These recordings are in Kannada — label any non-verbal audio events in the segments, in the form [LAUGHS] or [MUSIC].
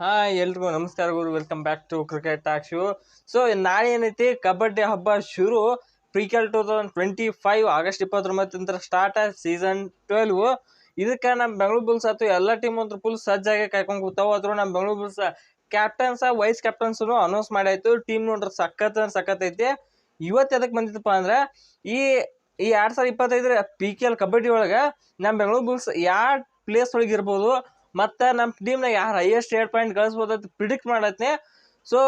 ಹಾಯ್ ಎಲ್ರಿಗೂ ನಮಸ್ಕಾರ ಗುರು. Welcome back to cricket talk show so ನಾಳೆ ಏನೈತಿ? ಕಬಡ್ಡಿ ಹಬ್ಬ ಶುರು. PKL two thousand twenty five August ಇಪ್ಪತ್ತೊಂಬತ್ತಂತರ start season twelve ಇದಕ್ಕೆ ನಮ್ಮ ಬೆಂಗಳೂರು ಬುಲ್ಸ್ ಆಯ್ತು ಎಲ್ಲ ಟೀಮ್ ಅಂತೂ ಫುಲ್ ಸಜ್ಜಾಗಿ ಕಾಯ್ಕೊಂಡು ಕೂತಾವ. ಆದ್ರೂ ನಮ್ಮ Bengaluru bulls captains vice captains announce ಮಾಡಾಯ್ತು. Team ನೋಡ್ರಿ ಸಖತ್ ಸಖತ್ ಐತಿ. ಇವತ್ತು ಎದಕ್ಕೆ ಬಂದಿತ್ತಪ್ಪ ಅಂದ್ರೆ, ಈ ಈ ಎರಡು ಸಾವಿರದ ಇಪ್ಪತ್ತೈದರ ಪಿ ಕೆ ಎಲ್ ಕಬಡ್ಡಿ ಒಳಗೆ ನಮ್ಮ ಬೆಂಗಳೂರು ಬುಲ್ಸ್ ಯಾವ ಪ್ಲೇಸ್ ಒಳಗೆ ಇರ್ಬೋದು? ಮತ್ತು ನಮ್ಮ ಟೀಮ್ನಾಗ ಯಾರು ಹೈಯೆಸ್ಟ್ ಏಟ್ ಪಾಯಿಂಟ್ ಗಳಿಸ್ಬೋದು ಅಂತ ಪ್ರಿಡಿಕ್ಟ್ ಮಾಡತ್ತೆ ಸೊ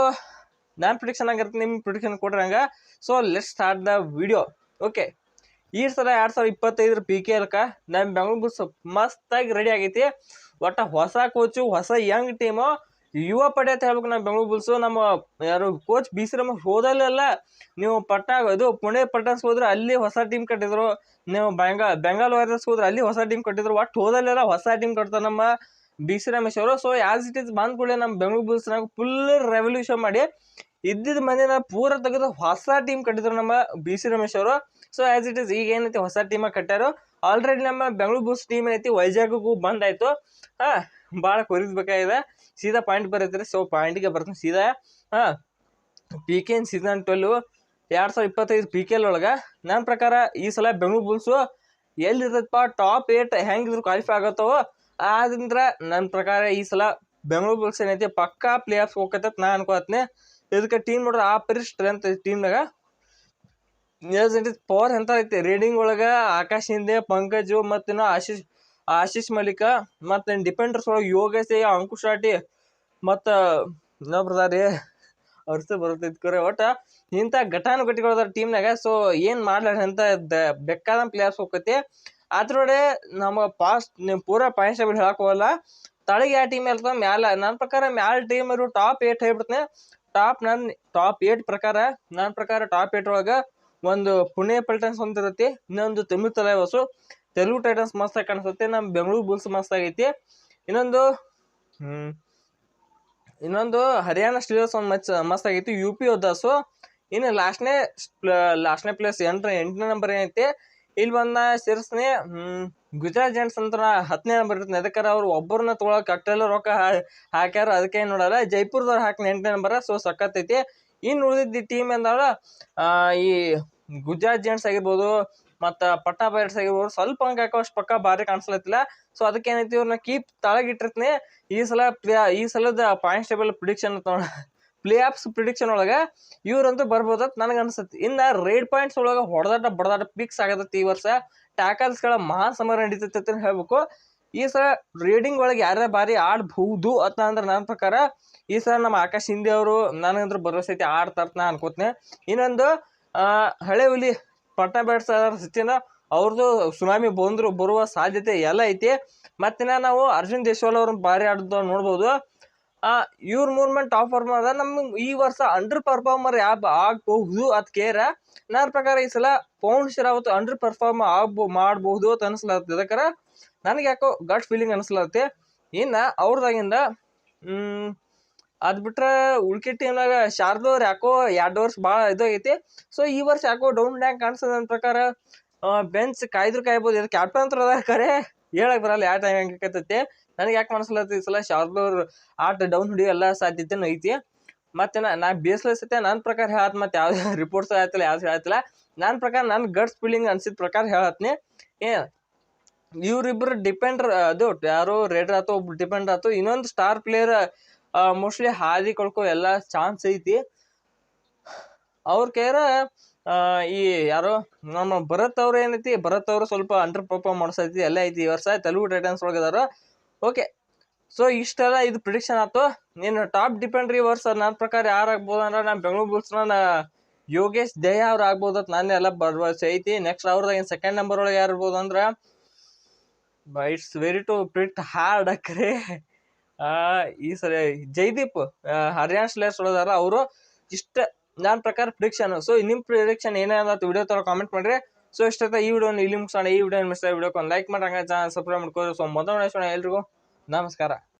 ನಾನು ಪ್ರಿಡಿಕ್ಷನ್ ಆಗಿರ್ತೀನಿ ನಿಮ್ಮ ಪ್ರಿಡಿಕ್ಷನ್ ಕೊಡ್ರಿ ಹಂಗೆ. So let start the video okay ಈ ಸಲ ಎರಡು ಸಾವಿರದ ಇಪ್ಪತ್ತೈದರ ಪಿ ಕೆ ಎಲ್ಕ ನಮ್ಮ ಬೆಂಗಳೂರು ಮಸ್ತಾಗಿ ರೆಡಿ ಆಗೈತಿ. ಒಟ್ಟು ಹೊಸ ಕೋಚು ಹೊಸ ಯಂಗ್ ಟೀಮು ಯುವ ಪಡೆ ಅಂತ ಹೇಳ್ಬೇಕು ನಮ್ಮ ಬೆಂಗಳೂರು ಬುಲ್ಸು, ನಮ್ಮ ಯಾರು ಕೋಚ್ ಬಿ ಹೋದಲ್ಲೆಲ್ಲ ನೀವು ಪಟ್ನಾಗ ಇದು ಪುಣೆ ಪಟ್ಟನ್ಸ್ ಹೋದ್ರೆ ಅಲ್ಲಿ ಹೊಸ ಟೀಮ್ ಕಟ್ಟಿದ್ರು, ನೀವು ಬೆಂಗಾ ಬೆಂಗಾಲ್ ವಾರಿಯರ್ಸ್ ಹೋದ್ರೆ ಅಲ್ಲಿ ಹೊಸ ಟೀಮ್ ಕಟ್ಟಿದ್ರು ಒಟ್ಟು ಹೋದಲ್ಲೆಲ್ಲ ಹೊಸ ಟೀಮ್ ಕಟ್ತಾರೆ ನಮ್ಮ B C Ramesh so as it is ಬಂದ ಕೂಡಲೇ ನಮ್ಮ ಬೆಂಗಳೂರು ಬುಲ್ಸ್ನಾಗ ಫುಲ್ ರೆವಲ್ಯೂಷನ್ ಮಾಡಿ ಇದ್ದಿದ್ದ ಮಂದಿನ ಪೂರ ತೆಗೆದು ಹೊಸ ಟೀಮ್ ಕಟ್ಟಿದ್ರು ನಮ್ಮ ಬಿ ಸಿ ರಮೇಶ್ ಅವರು. ಸೊ ಆಸ್ ಇಟ್ ಇಸ್ ಈಗ ಏನೈತಿ ಹೊಸ ಟೀಮಾಗಿ ಕಟ್ಟಾರು ಆಲ್ರೆಡಿ ನಮ್ಮ ಬೆಂಗಳೂರು ಬುಲ್ಸ್ ಟೀಮ್ ಏನೈತಿ? ವೈಜಾಗ್ಗೂ ಬಂದಾಯಿತು ಹಾಂ ಭಾಳ ಕೊರಿಸ್ಬೇಕಾಗಿದೆ. ಸೀದಾ ಪಾಯಿಂಟ್ ಬರೈತ್ರಿ ಸೊ ಪಾಯಿಂಟಿಗೆ ಬರ್ತೀನಿ. ಸೀದಾ, ಹಾಂ P K in season twelve ಎರಡು ಸಾವಿರದ ಇಪ್ಪತ್ತೈದು ಪಿ ಕೆ ಎಲ್ ಒಳಗೆ ನನ್ನ ಪ್ರಕಾರ ಈ ಸಲ ಬೆಂಗಳೂರು ಬುಲ್ಸು ಎಲ್ಲಿರ್ತೈತಪ್ಪ? ಟಾಪ್ ಏಟ್ ಹೆಂಗಿದ್ರು ಕ್ವಾಲಿಫೈ ಆಗತ್ತವೋ ಆದ್ರಿಂದ ನನ್ನ ಪ್ರಕಾರ ಈ ಸಲ ಬೆಂಗಳೂರು ಬುಲ್ಸ್ ಏನೈತಿ? ಪಕ್ಕಾ ಪ್ಲೇ ಆಫ್ಸ್ ಹೋಗತ್ತೆ ನಾ ಅನ್ಕೋತೀನಿ ಇದಕ್ಕೆ ಟೀಮ್ ನೋಡ್ರಿ ಆ ಪರಿ ಸ್ಟ್ರೆಂತ್ ಟೀಮ್ನಾಗ ಪವರ್ ಎಂತ ಐತಿ? ರೀಡಿಂಗ್ ಒಳಗೆ, ಆಕಾಶ್ ಹಿಂದೆ ಪಂಕಜು ಮತ್ತು ಆಶೀಶ್ ಆಶೀಶ್ ಮಲಿಕ ಮತ್ತು ಡಿಪೆಂಡರ್ಸ್ ಒಳಗೆ ಯೋಗೇಶ್ ಅಂಕುಶ್ ರಾಟಿ ಮತ್ತು ಇನ್ನೊಬ್ರದಾರಿ ಅವ್ರದ್ದು ಬರ್ತೈತಿ ಕರೆ. ಒಟ್ಟು ಇಂಥ ಘಟಾನುಘಟಿಗಳದಾರ ಟೀಮ್ನಾಗ ಸೊ ಏನು ಮಾಡ್ಲಾರ ಅಂತ ಬೆಕ್ಕಾದ ಪ್ಲೇಯರ್ಸ್ ಹೋಗತಿ ಅದ್ರೊಳಗೆ ನಮ್ಮ ಪಾಸ್ಟ್ ನೀವು ಪೂರ ಪಾಯಿಂಟ್ಸ್ ಟೇಬಲ್ ಹೇಳಕ್ ಹೋಗಲ್ಲ. ತಳಗೆ ಯಾವ ಟೀಮ್ ಇರ್ತದೆ? ಮ್ಯಾಲ ನನ್ನ ಪ್ರಕಾರ ಮ್ಯಾಲ ಟೀಮ್ ಇರು ಟಾಪ್ ಏಟ್ ಹೇಳ್ಬಿಡ್ತೀನಿ. ಟಾಪ್ ನನ್ನ ಟಾಪ್ ಏಟ್ ಪ್ರಕಾರ ನನ್ನ ಪ್ರಕಾರ ಟಾಪ್ ಏಟ್ ಒಳಗೆ ಒಂದು ಪುಣೆ ಪಲ್ಟನ್ಸ್ ಅಂತ ಇರುತ್ತೆ. ಇನ್ನೊಂದು ತಮಿಳ್ ತಲೈವಸು ತೆಲುಗು ಟೈಟನ್ಸ್ ಮಸ್ತಾಗಿ ಕಾಣಿಸುತ್ತೆ. ನಮ್ಮ ಬೆಂಗಳೂರು ಬುಲ್ಸ್ ಮಸ್ತ್ ಆಗೈತಿ. ಇನ್ನೊಂದು ಹ್ಮ್. ಇನ್ನೊಂದು ಹರಿಯಾಣ ಸ್ಟೀಲರ್ಸ್ ಒಂದು ಮಚ್ ಮಸ್ತ್ ಆಗೈತಿ. ಯು ಪಿ ಯೋಧಾಸು ಇನ್ನು ಲಾಸ್ಟ್ನೇ ಲಾಸ್ಟ್ನೇ ಪ್ಲೇಸ್ ಎಂಟ್ರ ಎಂಟನೇ ನಂಬರ್ ಏನೈತಿ? ಇಲ್ಲಿ ಬಂದ ಸೇರಿಸ್ನೆ ಗುಜರಾತ್ ಜೆಂಟ್ಸ್ ಅಂತ ಹತ್ತನೇ ನಂಬರ್ ಇರ್ತದೆ ಅದಕ್ಕಾರ ಅವ್ರು ಒಬ್ಬರನ್ನ ತೊಗೊಳಕ್ ಕಟ್ಟೆಲ್ಲ ರೊಕ್ಕ ಹಾಕ್ಯಾರ. ಅದಕ್ಕೆ ಏನು ನೋಡಲ್ಲ ಜೈಪುರದವ್ರು ಹಾಕಿನ ಎಂಟನೇ ನಂಬರ್ ಸೊ ಸಖತ್ತೈತಿ ಇನ್ನು ಉಳಿದಿದ್ದ ಟೀಮ್ ಎಂದವ್ರ ಈ ಗುಜರಾತ್ ಜೆಂಟ್ಸ್ ಆಗಿರ್ಬೋದು ಮತ್ತು ಪಟ್ಟ ಪೈರಟ್ಸ್ ಆಗಿರ್ಬೋದು, ಸ್ವಲ್ಪ ಹಾಕೋ ಹಾಕೋಷ್ಟು ಪಕ್ಕ ಭಾರಿ ಕಾಣಿಸ್ಲತ್ತಿಲ್ಲ. ಸೊ ಅದಕ್ಕೆ ಏನೈತಿ ಇವ್ರನ್ನ ಕೀಪ್ ತಳಗಿಟ್ಟಿರ್ತೀನಿ. ಈ ಸಲ ಪ್ಲೇ, ಈ ಸಲದ points table prediction playoffs prediction ಒಳಗೆ ಇವ್ರಂತೂ ಬರ್ಬೋದ ನನಗೆ ಅನ್ಸುತ್ತೆ. ಇನ್ನು ರೇಡ್ ಪಾಯಿಂಟ್ಸ್ ಒಳಗೆ ಹೊಡೆದಾಟ ಬಡದಾಟ ಪಿಕ್ಸ್ ಆಗತೈತಿ ಈ ವರ್ಷ. ಟ್ಯಾಕಲ್ಸ್ಗಳ ಮಹಾ ಸಮರ ನಡೀತೈತೆ ಅಂತ ಹೇಳ್ಬೇಕು. ಈ ಸಲ ರೀಡಿಂಗ್ ಒಳಗೆ ಯಾರ್ಯಾರ ಬಾರಿ ಆಡ್ಬಹುದು ಅಂತ ಅಂದ್ರೆ ನನ್ನ ಪ್ರಕಾರ ಈ ಸಲ ನಮ್ಮ ಆಕಾಶ್ ಹಿಂದಿ ಅವರು ನನಗಂದ್ರೆ ಭರವಸೆ ಐತಿ ಆಡ್ತಾರ ನಾ ಅನ್ಕೋತೀನಿ. ಇನ್ನೊಂದು ಹಳೆ ಹುಲಿ ಪಟ್ನಾ ಬ್ಯಾಟ್ಸ್ ಸ್ಥಿತಿನ ಅವ್ರದ್ದು ಸುನಾಮಿ ಬಂದ್ರು, ಬರುವ ಸಾಧ್ಯತೆ ಎಲ್ಲ ಐತಿ. ಮತ್ತಿನ್ನ ನಾವು ಅರ್ಜುನ್ ದೇಶವಾಲ್ ಅವ್ರನ್ನ ಭಾರಿ ಆಡೋದು ನೋಡ್ಬೋದು. ಇವ್ರ ಮೂರ್ಮೆಂಟ್ ಟಾಪ್ ಫಾರ್ಮ್ ಅದ. ನಮ್ಗೆ ಈ ವರ್ಷ ಅಂಡರ್ ಪರ್ಫಾರ್ಮರ್ ಯಾವ ಆಗಬಹುದು ಅದ್ ಕೇರ. ನನ್ನ ಪ್ರಕಾರ ಈ ಸಲ ಪೌಂಡ್ ಶಿರಾವತ್ ಅಂಡರ್ ಪರ್ಫಾರ್ಮ್ ಆಗ್ಬೋ ಮಾಡಬಹುದು ಅಂತ ಅನಿಸ್ಲತ್ತ ಅದಕ್ಕಾರ ನನಗೆ ಯಾಕೋ ಗಟ್ ಫೀಲಿಂಗ್ ಅನಿಸ್ಲತ್ತೆ ಇನ್ನು ಅವ್ರದಾಗಿಂದ ಅದ್ ಬಿಟ್ರೆ ಉಳ್ಕಿ ಟೀಮ್ನಾಗ ಶಾರ್ದವ್ರು ಯಾಕೋ ಎರಡು ವರ್ಷ ಭಾಳ ಐತಿ. ಸೊ ಈ ವರ್ಷ ಯಾಕೋ ಡೌನ್ ಡ್ಯಾಂಕ್ ಕಾಣಿಸ್ತದೆ ನನ್ನ ಪ್ರಕಾರ ಬೆಂಚ್ ಕಾಯ್ದ್ರು ಕಾಯ್ಬೋದು. ಇದು ಕ್ಯಾಪ್ಟನ್ ಅಂತ ಅದ ಖರೆ. ಹೇಳಕ್ ಬರಲ್ಲ, ಯಾವ ಟೈಮ್ ಹೆಂಗೆ ಕತ್ತೈತಿ ನನಗೆ ಯಾಕೆ ಮನಸ್ಲತ್ತ ಈ ಸಲ? ಶಾರ್ದವ್ರು ಆಟ ಡೌನ್ ಹಿಡಿಯೋ ಎಲ್ಲ ಸಾಧ್ಯತೆನೂ ಐತಿ. ಮತ್ತೆ ನಾ ನಾ ಸತ್ಯ ನನ್ನ ಪ್ರಕಾರ ಹೇಳತ್ ಮತ್ತೆ ಯಾವ್ದು ರಿಪೋರ್ಟ್ಸ್ [LAUGHS] ಆಯ್ತಲ್ಲ, ಯಾವ್ದು ಹೇಳತ್ತಿಲ್ಲ ನನ್ನ ಪ್ರಕಾರ ನನ್ನ ಗಟ್ಸ್ ಫೀಲಿಂಗ್ ಅನ್ಸಿದ ಪ್ರಕಾರ ಹೇಳತ್ನಿ. ಏ, ಇವ್ರಿಬ್ರು ಡಿಪೆಂಡರ್ ಅದು ಯಾರೋ ರೇಡರ್ ಆತೋ ಒಬ್ರು ಡಿಪೆಂಡರ್ ಆತೋ, ಇನ್ನೊಂದು ಸ್ಟಾರ್ ಪ್ಲೇಯರ್ ಮೋಸ್ಟ್ಲಿ ಹಾದಿ ಕಳ್ಕೊ ಎಲ್ಲ ಚಾನ್ಸ್ ಐತಿ. ಅವ್ರ ಕೇರ ಈ ಯಾರೋ ನಮ್ಮ ಭರತ್ ಅವ್ರು ಏನೈತಿ, ಭರತ್ ಅವರು ಸ್ವಲ್ಪ ಅಂಡರ್ ಪರ್ಫಾರ್ಮ್ ಮಾಡಿಸೈತಿ ಎಲ್ಲ ಐತಿ, ಈ ವರ್ಷ ತೆಲುಗು ಟೈಟನ್ಸ್ ಒಳಗದಾರ ಓಕೆ ಸೊ ಇಷ್ಟೆಲ್ಲ ಇದು ಪ್ರಿಡಿಕ್ಷನ್ ಆಯ್ತು ನೀನು ಟಾಪ್ ಡಿಪೆಂಡ್ರಿ ಈ ವರ್ಷ ನನ್ನ ಪ್ರಕಾರ ಯಾರು ಆಗ್ಬೋದು ಅಂದ್ರೆ ನಾನು ಬೆಂಗಳೂರು ಬುಲ್ಸ್ನ ಯೋಗೇಶ್ ದಯಾ ಅವ್ರು ಆಗ್ಬೋದು ಅಂತ ನಾನು ಎಲ್ಲ ಭರವಸೆ ಐತಿ. ನೆಕ್ಸ್ಟ್ ಅವ್ರದಾಗ ಸೆಕೆಂಡ್ ನಂಬರ್ ಒಳಗೆ ಯಾರು ಇರ್ಬೋದು ಅಂದ್ರೆ it's very to predict hard ಅಕ್ರೆ. ಈ ಸರಿ ಜೈದೀಪ್ ಹರಿಯಾಣ ಸ್ಲೇಸ್ ಒಳದಾರ ಅವರು ಇಷ್ಟ ನನ್ನ ಪ್ರಕಾರ ಪ್ರಿಡಿಕ್ಷನ್ ಸೊ ನಿಮ್ಮ ಪ್ರಿಡಿಕ್ಷನ್ ಏನೇನಂತ ವಿಡಿಯೋ ತರ ಕಾಮೆಂಟ್ ಮಾಡ್ರಿ. ಸೊ ಇಷ್ಟ ಈ ವಿಡಿಯೋನ ಇಲ್ಲಿ ಮುಗಿಸೋಣ. ಈ ವಿಡಿಯೋ ಮಿಸ್ ವಿಡಿಯೋಕ್ಕೆ ಒಂದು ಲೈಕ್ ಮಾಡಿ ಹಂಗೆ ಚಾನಲ್ ಸಬ್ಸ್ಕ್ರೈಬ್ ಮಾಡ್ಕೋರಿ ಸೊ ಮೊದಲ ಎಲ್ರಿಗೂ. ನಮಸ್ಕಾರ.